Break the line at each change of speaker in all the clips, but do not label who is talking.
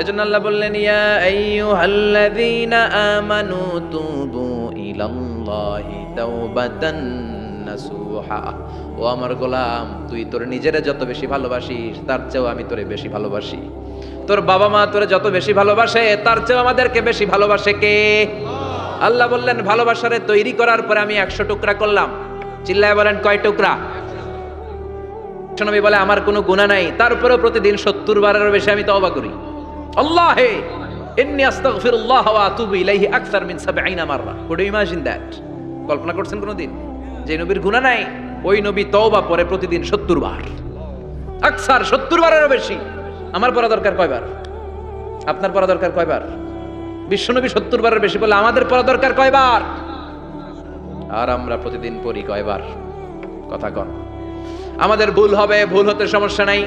এজন্য আল্লাহ বললেন, ইয়া আইয়ুহাল্লাযীনা আমানু তুবু ইলাল্লাহি তাওবাতান নাসুহা। ও আমার গোলাম, তুই তোর নিজেরে যত বেশি ভালোবাসিস, তার চেয়েও আমি তোরে বেশি ভালোবাসি। তোর বাবা মা তোরে যত বেশি ভালোবাসে, তার চেয়েও আমাদেরকে বেশি ভালোবাসে কে? আল্লাহ বললেন, ভালোবাসারে তৈরি করার পরে আমি একশো টুকরা করলাম। চিল্লায় বলেন, কয় টুকরা? নবী বলে, আমার কোনো গুণা নাই তারপরেও প্রতিদিন সত্তর বারেরও বেশি আমি তওবা করি। আল্লাহ হে ইন্নি আস্তাগফিরুল্লাহ ওয়া আতুবু ইলাইহি আকসার মিন 70 মাররা। কুড ইউ ইমাজিন দ্যাট কল্পনা করছেন কোনোদিন? যে নবীর গুনাহ নাই, ওই নবী তওবা পরে প্রতিদিন 70 বার। আকসার 70 বারেরও বেশি। আমার পড়া দরকার কয়বার আপনার পড়া দরকার কয়বার বিশ্বনবী 70 বারের বেশি বলে আমাদের পড়া দরকার কয়বার আর আমরা প্রতিদিন পড়ি কয়বার কথা কন। আমাদের ভুল হবে, ভুল হতে সমস্যা নাই।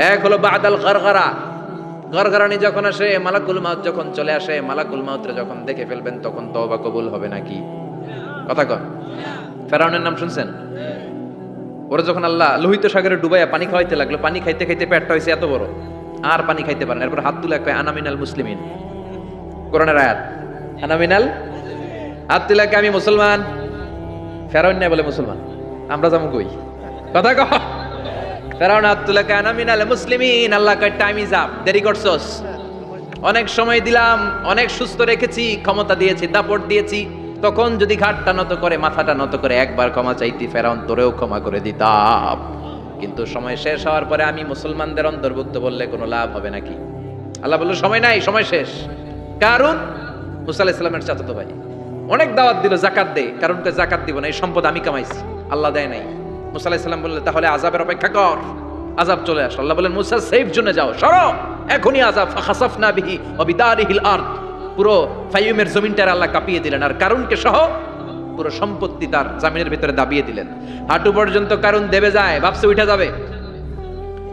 এক হলো বাদাল গরগরা। গরগরানি যখন আসে, মালাকুল মাউত যখন চলে আসে, মালাকুল মাউতরে যখন দেখে ফেলবেন, তখন তওবা কবুল হবে নাকি? কথা কন। ফেরাউনের নাম শুনছেন? ওরা যখন আল্লাহ লোহিত সাগরে ডুবাইয়া পানি খাওয়াইতে লাগল, পানি খাইতে খাইতে পেটটা হয়েছে এত বড়। আর পানি খাইতে পারেন এরপর হাত তুলে কয় আনামিনাল মুসলিমিন। কোরআনের আয়াত আনামিনাল হাত তুলে আমি মুসলমান। ফেরাউন নাই বলে মুসলমান। আমরা যাব কই? কথা কহ আল্লাহ টাইম অনেক সময় দিলাম, অনেক সুস্থ রেখেছি, ক্ষমতা দিয়েছি, দাপট দিয়েছি। তখন যদি ঘাটটা নত করে, মাথাটা নত করে, একবার ক্ষমা চাইতি, ফেরাউন তোরেও ক্ষমা করে দিতাম। কিন্তু সময় শেষ হওয়ার পরে আমি মুসলমানদের অন্তর্ভুক্ত বললে কোনো লাভ হবে নাকি? আল্লাহ বলল, সময় নাই, সময় শেষ। কারণ মুসা চাচাতো ভাই। অনেক দাওয়াত দিল, জাকাত দে। কারণ জাকাত দিব না, এই সম্পদ আমি কামাইছি। আল্লাহ দেয় নাই। মুসা ইসলাম তাহলে আজাবের অপেক্ষা কর। আজাব চলে আস। আল্লাহ বলেন মুসা সেফ জোনে যাও, সরো। এখনই আজাব খাসাফ না বিহি পুরো ফাইমের জমিনটার আল্লাহ কাঁপিয়ে দিলেন। আর কারণকে সহ পুরো সম্পত্তি তার জামিনের ভিতরে দাবিয়ে দিলেন। হাঁটু পর্যন্ত কারণ দেবে যায়, ভাবছে উঠে যাবে।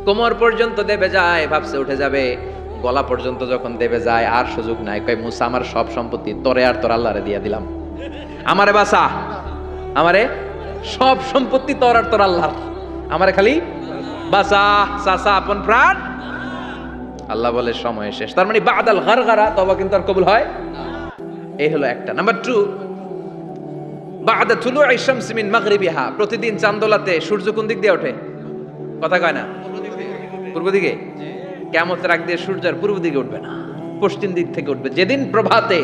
কোমর পর্যন্ত দেবে যায়, ভাবছে উঠে যাবে। গলা পর্যন্ত যখন দেবে যায়, আর সুযোগ নাই। কয়, মুসা, আমার সব সম্পত্তি তোরে আর তোর আল্লাহরে দিয়ে দিলাম। আমারে বাসা আমারে সব সম্পত্তি তোর আর তোর আল্লাহর। আমারে খালি বাসা সাসা আপন প্রাণ। আল্লাহ বলে সময় শেষ। তার মানে বাদাল ঘর গারা তবা কিন্তু আর কবুল হয় এই হলো একটা। নাম্বার টু বাদা তুলু আইসামসি মিন মাগরিবিহা। প্রতিদিন চান্দোলাতে সূর্য কোন দিক দিয়ে ওঠে। কথা কয় না? পূর্ব দিকে? কেমতের আগ দিয়ে সূর্য আর পূর্ব দিকে উঠবে না। পশ্চিম দিক থেকে উঠবে। যেদিন প্রভাতে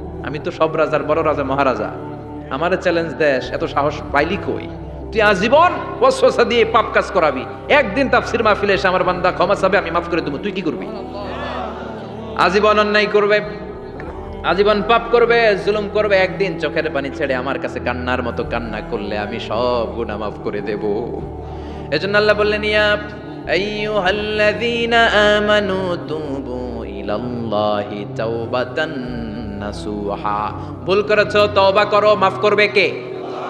আমি তো সব রাজার বড় রাজা, মহারাজা। আমার চ্যালেঞ্জ দেশ এত সাহস পাইলি কই? তুই আজীবন ওয়াসওয়াসা দিয়ে পাপ কাজ করাবি। একদিন তাফসির মাহফিলে এসে আমার বান্দা ক্ষমা চাবে, আমি মাফ করে দেবো। তুই কি করবি? আজীবন অন্যায় করবে, আজীবন পাপ করবে, জুলুম করবে, একদিন চোখের পানি ছেড়ে আমার কাছে কান্নার মতো কান্না করলে আমি সব গুনাহ মাফ করে দেব। এজন্য আল্লাহ বললেন, ইয়া আইয়ুহাল্লাযীনা আমানু তুবু ইলাল্লাহি তাওবাতান। নাসুহা। ভুল করেছ, তওবা করো, মাফ করবে কে?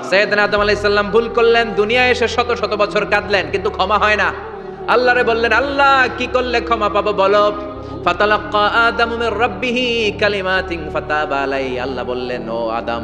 সৈয়দ আদম আলাইহিস ভুল করলেন, দুনিয়ায় এসে শত শত বছর কাঁদলেন, কিন্তু ক্ষমা হয় না। আল্লাহরে বললেন, আল্লাহ, কি করলে ক্ষমা পাবো বলো? ফাতালাক্কা আদামু মির রাব্বিহি কালিমাতিন ফাতাবা আলাই আল্লাহ বললেন, ও আদম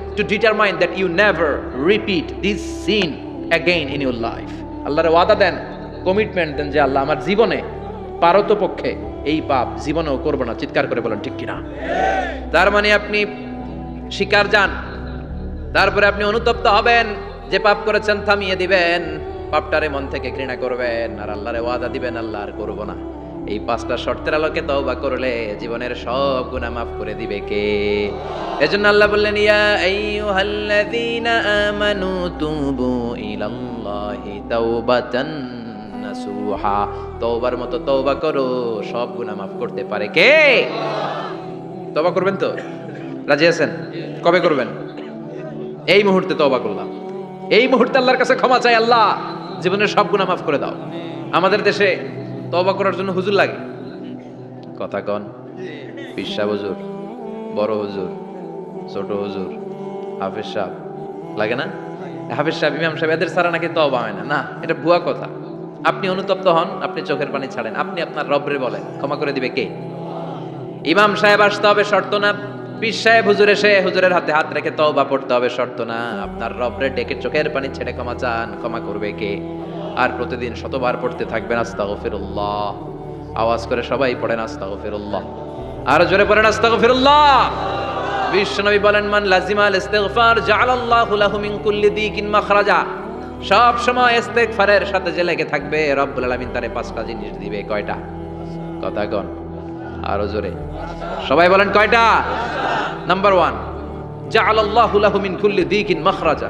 to determine that you never repeat this sin again in your life আল্লাহর ওয়াদা দেন কমিটমেন্ট দেন যে আল্লাহ আমার জীবনে পারতপক্ষে এই পাপ জীবনেও করব না। চিৎকার করে বলেন, ঠিক কিনা? তার মানে আপনি শিকার যান, তারপরে আপনি অনুতপ্ত হবেন, যে পাপ করেছেন থামিয়ে দিবেন, পাপটারে মন থেকে ঘৃণা করবেন, আর আল্লাহরে ওয়াদা দিবেন, আল্লাহ আর করব না। এই পাঁচটা শর্তের আলোকে তওবা করলে জীবনের সব গুনাহ মাফ করে দিবে কে? এজন্য আল্লাহ বললেন, ইয়া আইয়ুহাল্লাযীনা আমানু তুবু ইলাল্লাহি তাওবাতান নাসুহা। তওবার মতো তওবা করো, সব গুনাহ মাফ করতে পারে কে? তওবা করবেন তো? রাজি আছেন? কবে করবেন? এই মুহূর্তে তওবা করলাম। এই মুহূর্তে আল্লাহর কাছে ক্ষমা চাই আল্লাহ। জীবনের সব গুনাহ মাফ করে দাও। আমাদের দেশে তওবা করার জন্য হুজুর লাগে? কথা কন। পিসা হুজুর, বড় হুজুর, ছোট হুজুর, হাফেজ সাহ লাগে না? হাফেজ সাহেব, ইমাম সাহেব, এদের সারা নাকি তবা হয় না? না, এটা ভুয়া কথা। আপনি অনুতপ্ত হন, আপনি চোখের পানি ছাড়েন। আপনি আপনার রবরে বলেন, ক্ষমা করে দিবে কে? ইমাম সাহেব আসতে হবে শর্ত না। পীর সাহেব হুজুর এসে হুজুরের হাতে হাত রেখে তওবা পড়তে হবে শর্ত না। আপনার রবরে ডেকে চোখের পানি ছেড়ে ক্ষমা চান, ক্ষমা করবে কে? আর প্রতিদিন শতবার পড়তে থাকবেন, আস্তাগফিরুল্লাহ। আওয়াজ করে সবাই পড়েন, আস্তাগফিরুল্লাহ। আর জোরে পড়েন, আস্তাগফিরুল্লাহ। বিশ্বনবী বলেন, মান লাজিমাল ইস্তিগফার জাআলাল্লাহু লাহু মিন কুল্লি দিকিন মাখরাজা। সব সময় ইস্তেগফারের সাথে যে লেগে থাকবে, রব্বুল আলামিন তারে পাঁচটা জিনিস দিবে। কয়টা? কথা কন। আরও জোরে। সবাই বলেন, কয়টা? নাম্বার ওয়ান জাআলাল্লাহু লাহু মিন কুল্লি দিকিন মাখরাজা।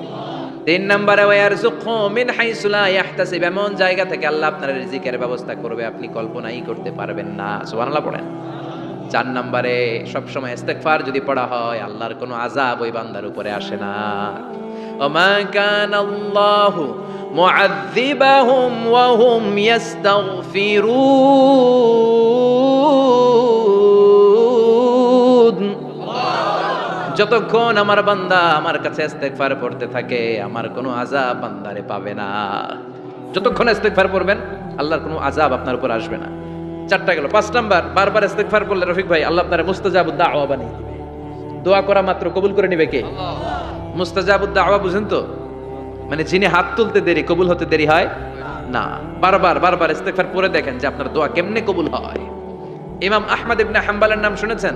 তিন নম্বরে, ওয়ারযুকহু মিন হাইসু লা ইয়াহতাসিব। এমন জায়গা থেকে আল্লাহ আপনার রিজিকের ব্যবস্থা করবে, আপনি কল্পনাই করতে পারবেন না। সুবহানাল্লাহ পড়েন। চার নম্বরে, সবসময় ইস্তেগফার যদি পড়া হয়, আল্লাহর কোনো আযাব ওই বান্দার উপরে আসে না। ওমা কান আল্লাহ মুআযযিবাহুম ওয়া হুম ইস্তাগফিরুন যতক্ষণ আমার বান্দা আমার কাছে ইস্তেগফার পড়তে থাকে আমার কোনো আযাব বান্দারে পাবে না। যতক্ষণ ইস্তেগফার পড়বেন আল্লাহর কোনো আযাব আপনার উপর আসবে না। চারটা গেল। পাঁচ নাম্বার বারবার ইস্তেগফার করলে রফিক ভাই আল্লাহ আপনার মুস্তাজাবুদ দাওয়া বানিয়ে দিবে। দোয়া করা মাত্র কবুল করে নিবে কে? মুস্তাজাবুদ দাওয়া বুঝেন তো? মানে যিনি হাত তুলতে দেরি কবুল হতে দেরি হয় না। বারবার বারবার ইস্তেগফার পড়ে দেখেন যে আপনার দোয়া কেমনে কবুল হয়। ইমাম আহমদ ইবনে হাম্বালের নাম শুনেছেন?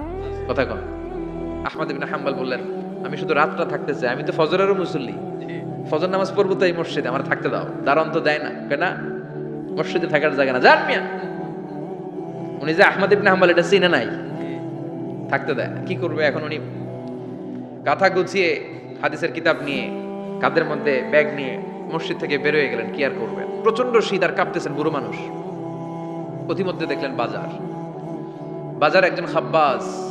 কথা কন। আহমদ ইবিন হাম্বাল বললেন, আমি শুধু রাতটা থাকতে চাই, আমি তো ফজরেরও মুসল্লি। ফজর নামাজ পড়ব তো এই মসজিদে, আমার থাকতে দাও। দারোয়ান তো দেয় না। কেনা মসজিদে থাকার জায়গা না। যান মিয়া। উনি যে আহমদ ইবিন হাম্বাল, এটা চিনে নাই। থাকতে দেয় কি করবে এখন উনি? কাঁথা গুছিয়ে হাদিসের কিতাব নিয়ে, কাদের মধ্যে ব্যাগ নিয়ে মসজিদ থেকে বেরোয় গেলেন। কি আর করবেন? প্রচণ্ড শীত আর কাঁপতেছেন বুড়ো মানুষ। প্রতিমধ্যে দেখলেন বাজার। বাজার একজন খাব্বাস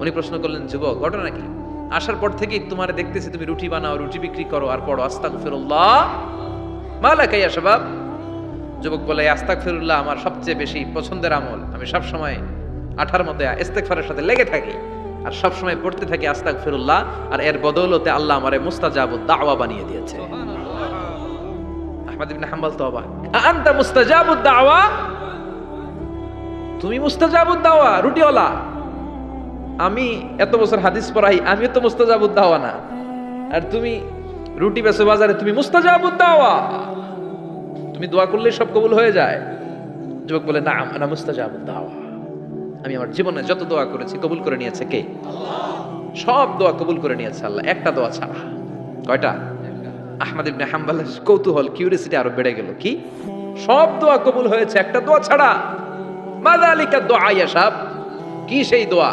উনি প্রশ্ন করলেন যুবক ঘটনা কি? আসার পর থেকেই তোমার দেখতেছি তুমি রুটি বানাও রুটি বিক্রি করো আর পড়ো। আস্তাক ফিরুল্লাহ মালা কাইয়া সবাব যুবক বলে আস্তাক ফিরুল্লাহ আমার সবচেয়ে বেশি পছন্দের আমল। আমি সব সময় আঠার মতো ইস্তেগফারের সাথে লেগে থাকি আর সব সময় পড়তে থাকি আস্তাক ফিরুল্লাহ আর এর বদৌলতে আল্লাহ আমারে মুস্তাজাবুদ দাওয়া বানিয়ে দিয়েছে। আহমদ ইবনে হাম্বল তো অবাক আনতা মুস্তাজাবুদ দাওয়া? তুমি মুস্তাজাবুদ দাওয়া রুটিওয়ালা। আমি এত বছর হাদিস পড়াই, আমিও তো মুস্তাজাবুদ দাওয়া না আর তুমি রুটি বেসো বাজারে, তুমি মুস্তাজাবুদ দাওয়া তুমি দোয়া করলে সব কবুল হয়ে যায়। যুবক বলে, না না মুস্তাজাবুদ দাওয়া আমি আমার জীবনে যত দোয়া করেছি, কবুল করে নিয়েছে কে? সব দোয়া কবুল করে নিয়েছে আল্লাহ, একটা দোয়া ছাড়া। কয়টা? আহমদ ইবনে হাম্বালের কৌতূহল কিউরিয়াসিটি আরও বেড়ে গেল। কি? সব দোয়া কবুল হয়েছে, একটা দোয়া ছাড়া। মাদালিকা দোয়া ইয়াসাব কি সেই দোয়া?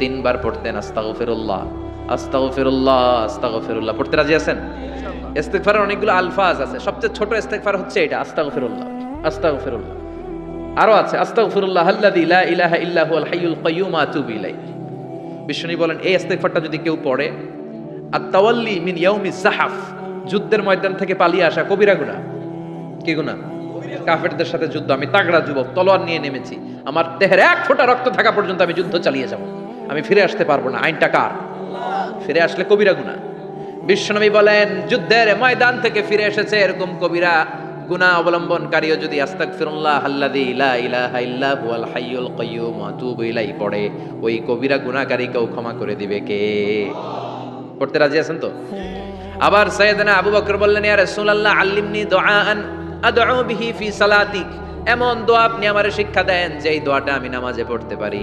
তিনবার পড়তেন আস্তাগফিরুল্লাহ আস্তাগফিরুল্লাহ আস্তাগফিরুল্লাহ। পড়তে রাজি আছেন? ইস্তেগফারের অনেকগুলো আলফাজ আছে। সবচেয়ে ছোট ইস্তেগফার হচ্ছে এটা আস্তাগফিরুল্লাহ আস্তাগফিরুল্লাহ। আরও আছে আস্তাগফিরুল্লাহ আল্লাযী লা ইলাহা ইল্লা হুয়াল হাইয়ুল কাইয়্যুম আতুবু ইলাইহি। বিষ্ণু বলেন এই ইস্তেগফারটা যদি কেউ পড়ে আর তাওয়াল্লি মিন ইয়াউমি জাহাফ যুদ্ধের ময়দান থেকে পালিয়ে আসা কবিরা গুনাহ কি গুনাহ কাফেরদের সাথে যুদ্ধ আমি তাগড়া যুবক তলোয়ার নিয়ে নেমেছি আমার দেহের এক ফোঁটা রক্ত থাকা পর্যন্ত আমি যুদ্ধ চালিয়ে যাব। আমি ফিরে আসতে পারব না। আইনটা কার? ফিরে আসলে কবিরা গুনাহ বিশ্বনবী বলেন যুদ্ধের ময়দান থেকে ফিরে এসেছে এরকম কবিরা। গুনাহ অবলম্বনকারীও যদি আস্তাগফিরুল্লাহ আল্লাযী লা ইলাহা ইল্লা হুয়াল হাইয়ুল কাইয়্যুম আতুবু ইলাইহি পড়ে ওই কবিরা গুনাহকারীকেও ক্ষমা করে দিবে কে? পড়তে রাজি আছেন তো? আবার সাইয়েদনা আবু বকর বললেন ইয়া রাসূলুল্লাহ আল্লিমনি দুআআন আদউ বিহি ফি সালাতি এমন দোয়া আপনি আমারে শিক্ষা দেন যে এই দোয়াটা আমি নামাজে পড়তে পারি।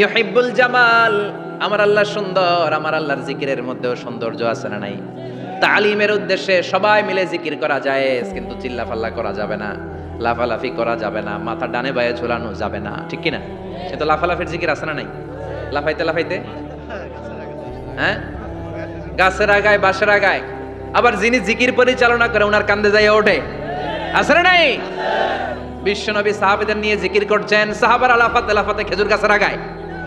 ইউহিব্বুল জামাল। আমার আল্লাহ সুন্দর, আমার আল্লাহর জিকিরের মধ্যেও সৌন্দর্য আছে না নাই? তালিমের উদ্দেশ্যে সবাই মিলে জিকির করা যায় কিন্তু চিল্লাফাল্লা করা যাবে না, লাফালাফি করা যাবে না, মাথা ডানে বায়ে ঝোলানো যাবে না, ঠিক কি না সে তো লাফালাফির জিকির আছে না নাই? লাফাইতে লাফাইতে? হ্যাঁ? গাছের আগায় বাসের আগায়। আবার যিনি জিকির পরিচালনা করে ওনার কান্দে যাই ওঠে। আছে না নাই? বিশ্বনবী সাহাবেদের নিয়ে জিকির করছেন, সাহাবার আলাফাত আলাফাতে খেজুর গাছের আগায়।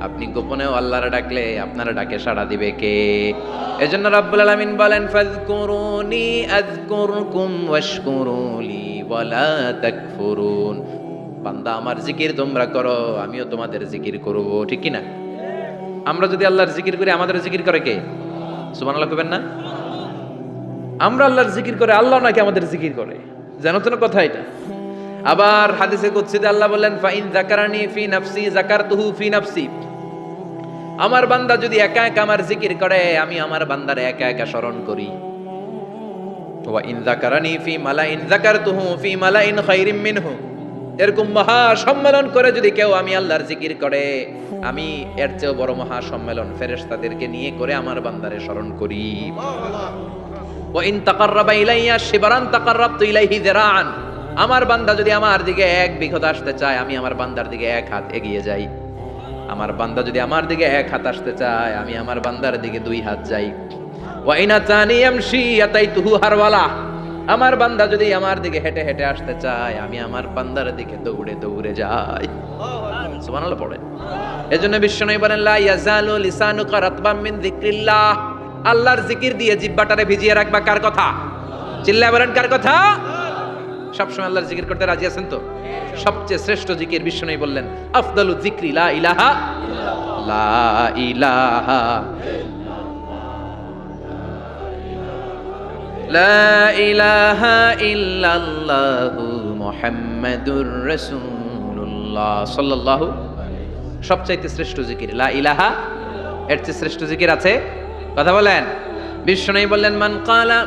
আপনি গোপনেও আল্লাহরা ডাকলে আপনারা ডাকে সাড়া দিবে কে? এজন্য রাব্বুল আলামিন বলেন, ফাযকুরুনি আযকুরকুম ওয়াশকুরুলি ওয়ালা তাকফুরুন। বান্দা, আমার জিকির তোমরা করো, আমিও তোমাদের জিকির করব। ঠিক কি না আমরা যদি আল্লাহর জিকির করি, আমাদের জিকির করে কে? সুবহানাল্লাহ কইবেন না? আমরা আল্লাহর জিকির করে, আল্লাহ নাকি আমাদের জিকির করে? জানো তো কথা এটা। আবার হাদিসে কুদসিতে আল্লাহ বললেন ফাইন জাকারানি ফি নাফসি জাকারতুহু ফি নাফসি। আমার বান্দা যদি একা একা আমার জিকির করে আমি আমার বান্দারে একা একা স্মরণ করি। ওয়া ইন জাকারানি ফি মালাইন জাকারতুহু ফি মালাইন খাইরিম মিনহু। এরকম মহা সম্মেলন করে যদি কেউ আমি আল্লাহর জিকির করে আমি এর চেয়েও বড় মহা সম্মেলন ফেরেশতাদেরকে নিয়ে করে আমার বান্দারে স্মরণ করি। ওয়াইন তাকাররাবা ইলাইয়া শিবরান তাকাররাবতু ইলাইহি যিরাআন। আমার বান্দা যদি আমার দিকে এক বিঘত আসতে চায়, আমি আমার বান্দার দিকে এক হাত এগিয়ে যাই। আমার বান্দা যদি আমার দিকে এক হাত আসতে চায়, আমি আমার বান্দার দিকে দুই হাত যাই। ওয়াইনা তানি ইয়ামশি আতাইতুহু হারওয়ালা। আমার বান্দা যদি আমার দিকে হেঁটে হেঁটে আসতে চায়, আমি আমার বান্দার দিকে দৌড়ে দৌড়ে যাই। সুবহানাল্লাহ পড়ে। এজন্য বিশ্বনবী বলেন, লা ইয়াজালু লিসানুকা রাতবাম মিন আল্লাহর জিকির দিয়ে জিব্বাটারে ভিজিয়ে রাখবা কার কথা? চিল্লায় বলেন কার কথা? সবসময় আল্লাহর জিকির করতে রাজি আছেন তো? সবচেয়ে শ্রেষ্ঠ জিকির বিষ্ণু বললেন, আফদালু জিক্রি লা ইলাহা লা ইলাহা লা ইলাহা শ্রেষ্ঠ জিকির, লা ইলাহা এর চেয়ে শ্রেষ্ঠ জিকির আছে? কথা বলেন। বিষ্ণু বললেন, মান কালা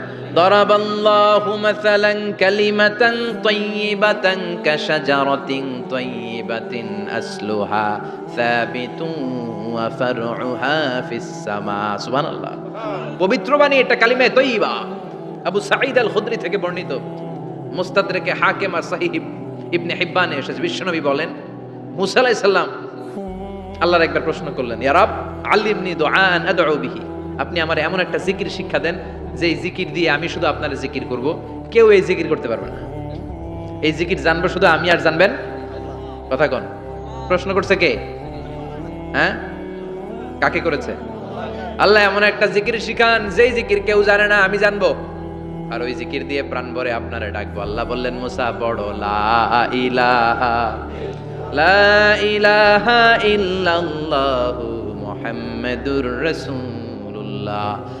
ضرب الله مثلا كلمة طيبة كشجرة طيبة أصلها ثابت وفرعها في السماء سبحان الله পবিত্র বাণী এটা কালিমে তৈবা আবু সাঈদ আল খুদরি থেকে বর্ণিত মুস্তাদরেকে হাকিম আর সাহিব ইবনে হিব্বানে এসেছে বিশ্বনবী বলেন মুসা আলাইহিস সালাম আল্লাহর একবার প্রশ্ন করলেন ইয়ারাব আল্লিমনি দুআন আদউ বিহি আপনি আমার এমন একটা জিকির শিক্ষা দেন যে এই জিকির দিয়ে আমি শুধু আপনার জিকির করব, কেউ এই জিকির করতে পারবে না। এই জিকির জানব শুধু আমি আর জানবেন? কথা কন। প্রশ্ন করছে কে? হ্যাঁ? কাকে করেছে? আল্লাহ এমন একটা জিকির শিখান, যেই জিকির কেউ জানে না, আমি জানব। আর ওই জিকির দিয়ে প্রাণ ভরে আপনারে ডাকবো। আল্লাহ বললেন, মুসা বড় লা ইলাহা লা ইলাহা ইল্লাল্লাহু মুহাম্মাদুর রাসূলুল্লাহ।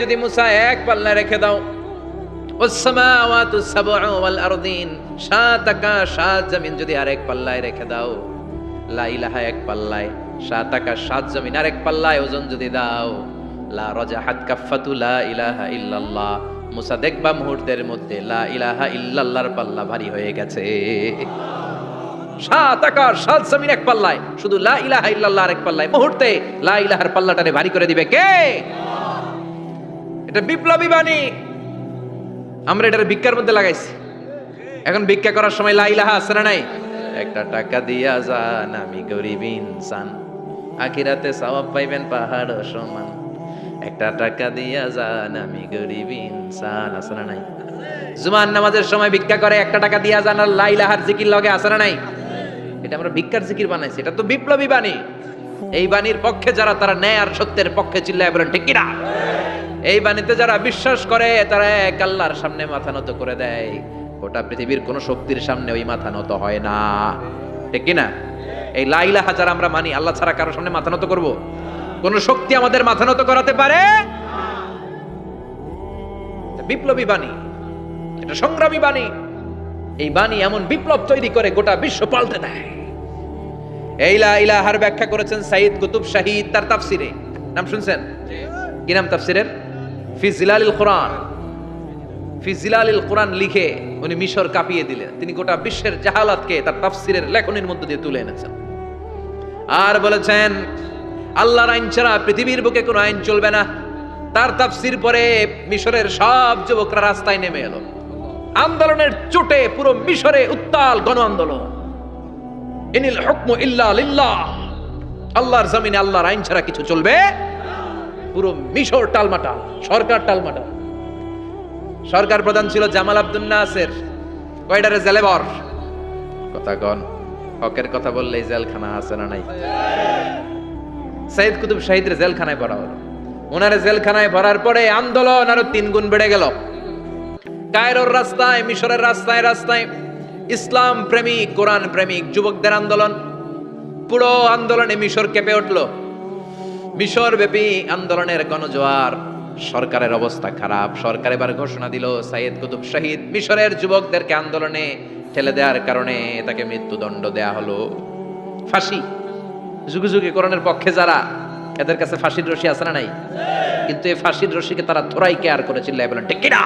যদি মুসা এক পাল্লা রেখে দাও। সাত আকাশ সাত জমিন যদি আরেক পাল্লায় রেখে দাও। লা ইলাহা এক পাল্লায়, সাত আকাশ সাত জমিন আরেক পাল্লায় ওজন যদি দাও। লা রজা হাত কাফাতু লা ইলাহা ইল্লাল্লাহ। মুসা দেখবা মুহূর্তের মধ্যে লা ইলাহা ইল্লাল্লাহর পাল্লা ভারী হয়ে গেছে। সাত আকাশ সাত জমিন এক পাল্লায়। শুধু লা আরেক পাল্লায়। মুহূর্তে লা পাল্লাটারে ভারী করে দিবে কে? এটা বিপ্লবী বাণী। আমরা এটার ভিক্ষার মধ্যে লাগাইছি। এখন ভিক্ষা করার সময় লাইলাহা আছে না নাই? একটা টাকা দিয়া যান, আমি গরিব ইনসান। আখিরাতে সওয়াব পাইবেন পাহাড় সমান। একটা টাকা দিয়া যান, আমি গরিব ইনসান। আছে না নাই? জুমান নামাজের সময় ভিক্ষা করে, একটা টাকা দিয়া যান আর লাইলাহার জিকির লগে আছে না নাই? এটা আমরা ভিক্ষার জিকির বানাইছি, এটা তো বিপ্লবী বাণী। এই বাণীর পক্ষে যারা, তারা ন্যায় আর সত্যের পক্ষে চিল্লায় বলেন, ঠিক কিনা? এই বাণীতে যারা বিশ্বাস করে, তারা এক আল্লাহর সামনে মাথা নত করে দেয়। গোটা পৃথিবীর কোন শক্তির সামনে ওই মাথা নত হয় না। ঠিক কিনা? এই লাইলা হাজার আমরা মানি, আল্লাহ ছাড়া কারোর সামনে মাথা নত করব? কোন শক্তি আমাদের মাথা নত করাতে পারে? বিপ্লবী বাণী, এটা সংগ্রামী বাণী। এই বাণী এমন বিপ্লব তৈরি করে গোটা বিশ্ব পাল্টে দেয়। এই লা ইলাহার ব্যাখ্যা করেছেন সাইদ কুতুব শাহিদ তার তাফসিরে। নাম শুনছেন? কি নাম তাফসিরের? কোরআন। কোরআন লিখে উনি মিশর কাঁপিয়ে তিনি গোটা বিশ্বের জাহালাতকে তার তাফসিরের লেখনের মধ্যে দিয়ে তুলে এনেছেন। আর বলেছেন, আল্লাহর আইন ছাড়া পৃথিবীর বুকে কোনো আইন চলবে না। তার তাফসির পরে মিশরের সব যুবকরা রাস্তায় নেমে এলো। আন্দোলনের চোটে পুরো মিশরে উত্তাল গণ আন্দোলন ইনিল হুকমু ইল্লা আল্লাহর জমিনে আল্লাহর আইন ছাড়া কিছু চলবে পুরো মিশর টালমাটাল সরকার টালমাটাল সরকার প্রধান ছিল জামাল আব্দুল নাসের। কয়ডারে জেলেবর? কথা কন, হকের কথা বললেই জেলখানা আছে না নাই? সাইদ কুতুব শাহিদের জেলখানায় ভরা হলো। ওনারে জেলখানায় ভরার পরে আন্দোলন আরও তিন গুণ বেড়ে গেল। কায়রোর রাস্তায়, মিশরের রাস্তায় রাস্তায় ইসলাম প্রেমিক, কোরআন প্রেমিক, যুবকদের আন্দোলন। পুরো আন্দোলনে মিশর কেঁপে উঠল। মিশর ব্যাপী আন্দোলনের গণজোয়ার। সরকারের অবস্থা খারাপ। সরকার এবার ঘোষণা দিল, সাইয়েদ কুতুব শহীদ মিশরের যুবকদেরকে আন্দোলনে ঠেলে দেওয়ার কারণে তাকে মৃত্যুদণ্ড দেয়া হলো। ফাঁসি। যুগে যুগে কোরআনের পক্ষে যারা, এদের কাছে ফাঁসির রশি আছে না নাই? কিন্তু এই ফাঁসির রশিকে তারা থোড়াই কেয়ার করেছিল বলেন ঠিক কিনা?